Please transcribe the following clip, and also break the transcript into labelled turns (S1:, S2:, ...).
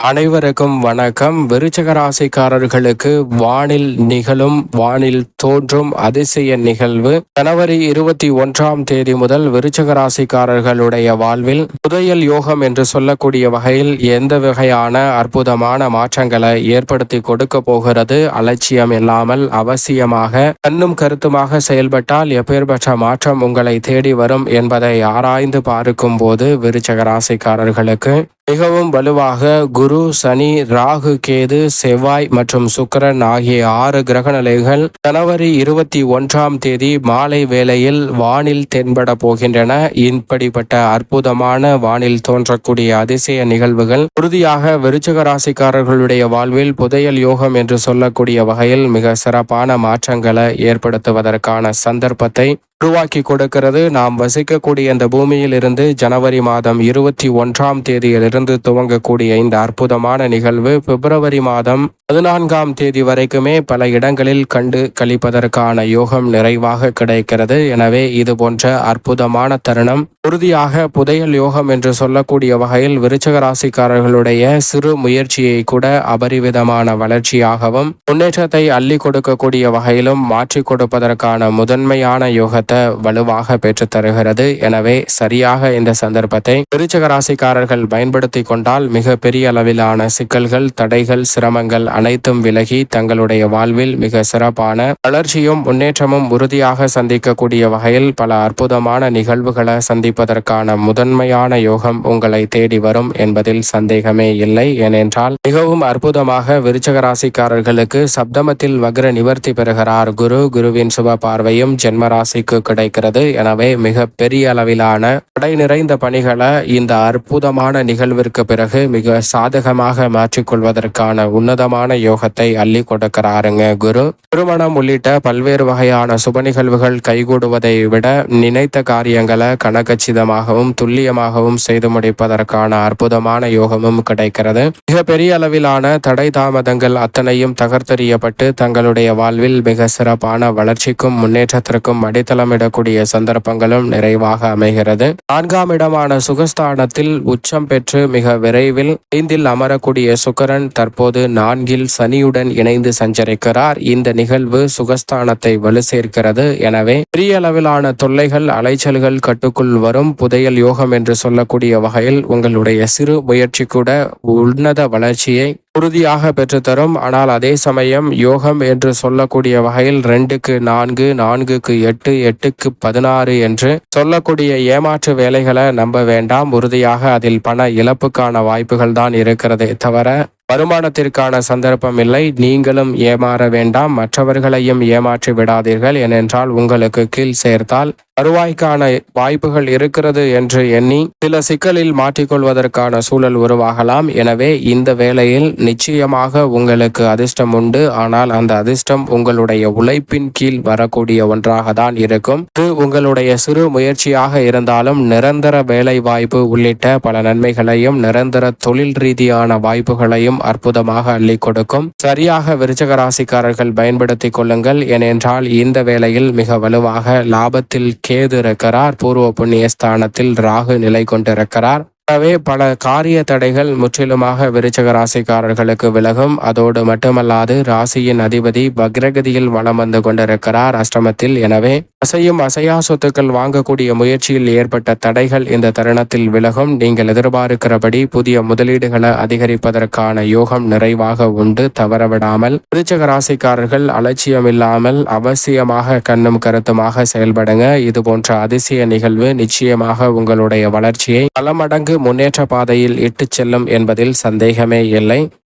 S1: அனைவருக்கும் வணக்கம். விருச்சக ராசிக்காரர்களுக்கு வானில் நிகழும் வானில் தோன்றும் அதிசய நிகழ்வு. ஜனவரி இருபத்தி ஒன்றாம் தேதி முதல் விருச்சக ராசிக்காரர்களுடைய வாழ்வில் புதையல் யோகம் என்று சொல்லக்கூடிய வகையில் எந்த வகையான அற்புதமான மாற்றங்களை ஏற்படுத்தி கொடுக்க போகிறது? அலட்சியம் இல்லாமல் அவசியமாக கண்ணும் கருத்துமாக செயல்பட்டால் எப்பேற்பட்ட மாற்றம் உங்களை தேடி வரும் என்பதை ஆராய்ந்து பார்க்கும் போது விருச்சக ராசிக்காரர்களுக்கு மிகவும் வலுவாக குரு சனி ராகு கேது செவ்வாய் மற்றும் சுக்கரன் ஆகிய ஆறு கிரக நிலைகள் ஜனவரி இருபத்தி ஒன்றாம் தேதி மாலை வேளையில் வானில் தென்பட போகின்றன. இப்படிப்பட்ட அற்புதமான வானில் தோன்றக்கூடிய அதிசய நிகழ்வுகள் உறுதியாக விருச்சக ராசிக்காரர்களுடைய வாழ்வில் புதையல் யோகம் என்று சொல்லக்கூடிய வகையில் மிக சிறப்பான மாற்றங்களை ஏற்படுத்துவதற்கான சந்தர்ப்பத்தை உருவாக்கி கொடுக்கிறது. நாம் வசிக்கக்கூடிய இந்த பூமியில் இருந்து ஜனவரி மாதம் இருபத்தி ஒன்றாம் தேதியிலிருந்து துவங்கக்கூடிய இந்த அற்புதமான நிகழ்வு. பிப்ரவரி மாதம் பதினான்காம் தேதி வரைக்குமே பல இடங்களில் கண்டு கழிப்பதற்கான யோகம் நிறைவாக கிடைக்கிறது. எனவே இது போன்ற அற்புதமான தருணம். உறுதியாக புதையல் யோகம் என்று சொல்லக்கூடிய வகையில் விருச்சக ராசிக்காரர்களுடைய சிறு முயற்சியை கூட அபரிவிதமான வளர்ச்சியாகவும் முன்னேற்றத்தை அள்ளி கொடுக்கக்கூடிய வகையிலும் மாற்றி கொடுப்பதற்கான முதன்மையான யோகத்தை வலுவாக பெற்றுத் தருகிறது. எனவே சரியாக இந்த சந்தர்ப்பத்தை விருச்சக ராசிக்காரர்கள் பயன்படுத்தி கொண்டால் மிக பெரிய அளவிலான சிக்கல்கள் தடைகள் சிரமங்கள் அனைத்தும் விலகி தங்களுடைய வாழ்வில் மிக சிறப்பான வளர்ச்சியும் முன்னேற்றமும் உறுதியாக சந்திக்கக்கூடிய வகையில் பல அற்புதமான நிகழ்வுகளை சந்திப்பதற்கான முதன்மையான யோகம் உங்களை தேடி வரும் என்பதில் சந்தேகமே இல்லை. ஏனென்றால் மிகவும் அற்புதமாக விருச்சக ராசிக்காரர்களுக்கு சப்தமத்தில் வக்ர நிவர்த்தி பெறுகிறார் குரு. குருவின் சுப பார்வையும் ஜென்மராசிக்கு கிடைக்கிறது. எனவே மிக பெரிய அளவிலான படை நிறைந்த பணிகளை இந்த அற்புதமான நிகழ்விற்கு பிறகு மிக சாதகமாக மாற்றிக்கொள்வதற்கான உன்னதமான யோகத்தை அள்ளி கொடுக்கிறாருங்க குரு. திருமணம் உள்ளிட்ட பல்வேறு வகையான சுப நிகழ்வுகள் கைகூடுவதை விட நினைத்த காரியங்களை கனகச்சிதமாகவும் துல்லியமாகவும் செய்து முடிப்பதற்கான அற்புதமான யோகமும் கிடைக்கிறது. மிக பெரிய அளவிலான தடை தாமதங்கள் அத்தனையும் தகர்த்தெறியப்பட்டு தங்களுடைய வாழ்வில் மிக சிறப்பான வளர்ச்சிக்கும் முன்னேற்றத்திற்கும் அடித்தளமிடக்கூடிய சந்தர்ப்பங்களும் நிறைவாக அமைகிறது. நான்காம் இடமான சுகஸ்தானத்தில் உச்சம் பெற்று மிக விரைவில் ஐந்தில் அமரக்கூடிய சுக்கரன் தற்போது நான்கில் சனியுடன் இணைந்து சஞ்சரிக்கிறார். இந்த நிகழ்வு சுகஸ்தானத்தை வலு சேர்க்கிறது. எனவே பெரிய அளவிலான தொல்லைகள் அலைச்சல்கள் கட்டுக்குள் வரும். புதையல் யோகம் என்று சொல்லக்கூடிய வகையில் உங்களுடைய சிறு முயற்சி கூட உன்னத வளர்ச்சியை உறுதியாக பெற்றுத்தரும். ஆனால் அதே சமயம் யோகம் என்று சொல்லக்கூடிய வகையில் ரெண்டுக்கு நான்கு நான்குக்கு எட்டு எட்டுக்கு பதினாறு என்று சொல்லக்கூடிய ஏமாற்று வேலைகளை நம்ப வேண்டாம். உறுதியாக அதில் பண இழப்புக்கான வாய்ப்புகள் தான் இருக்கிறதே தவிர வருமானத்திற்கான சந்தர்ப்பம் இல்லை. நீங்களும் ஏமாற வேண்டாம். மற்றவர்களையும் ஏமாற்றி விடாதீர்கள். ஏனென்றால் உங்களுக்கு கீழ் சேர்த்தால் வருவாய்க்கான வாய்ப்புகள் இருக்கிறது என்று எண்ணி சில சிக்கலில் மாட்டிக்கொள்வதற்கான சூழல் உருவாகலாம். எனவே இந்த வேளையில் நிச்சயமாக உங்களுக்கு அதிர்ஷ்டம் உண்டு. ஆனால் அந்த அதிர்ஷ்டம் உங்களுடைய உழைப்பின் கீழ் வரக்கூடிய ஒன்றாக தான் இருக்கும். இது உங்களுடைய சிறு முயற்சியாக இருந்தாலும் நிரந்தர வேலை வாய்ப்பு உள்ளிட்ட பல நன்மைகளையும் நிரந்தர தொழில் ரீதியான வாய்ப்புகளையும் அற்புதமாக அள்ளி கொடுக்கும். சரியாக விருச்சக ராசிக்காரர்கள் பயன்படுத்திக் கொள்ளுங்கள். ஏனென்றால் இந்த வேளையில் மிக வலுவாக லாபத்தில் கேது இருக்கிறார் பூர்வ புண்ணிய ஸ்தானத்தில் ராகு நிலை கொண்டிருக்கிறார். எனவே பல காரிய தடைகள் முற்றிலுமாக விருச்சக ராசிக்காரர்களுக்கு விலகும். அதோடு மட்டுமல்லாது ராசியின் அதிபதி பக்ரகதியில் வலம் வந்து கொண்டிருக்கிறார் அஷ்டமத்தில். எனவே அசையும் அசையா சொத்துக்கள் வாங்கக்கூடிய முயற்சியில் ஏற்பட்ட தடைகள் இந்த தருணத்தில் விலகும். நீங்கள் எதிர்பார்க்கிறபடி புதிய முதலீடுகளை அதிகரிப்பதற்கான யோகம் நிறைவாக உண்டு. தவறவிடாமல் விருச்சக ராசிக்காரர்கள் அலட்சியம் இல்லாமல் அவசியமாக கண்ணும் கருத்துமாக செயல்படுங்க. இது போன்ற அதிசய நிகழ்வு நிச்சயமாக உங்களுடைய வளர்ச்சியை பல மடங்கு முன்னேற்ற பாதையில் இட்டுச் செல்லும் என்பதில் சந்தேகமே இல்லை.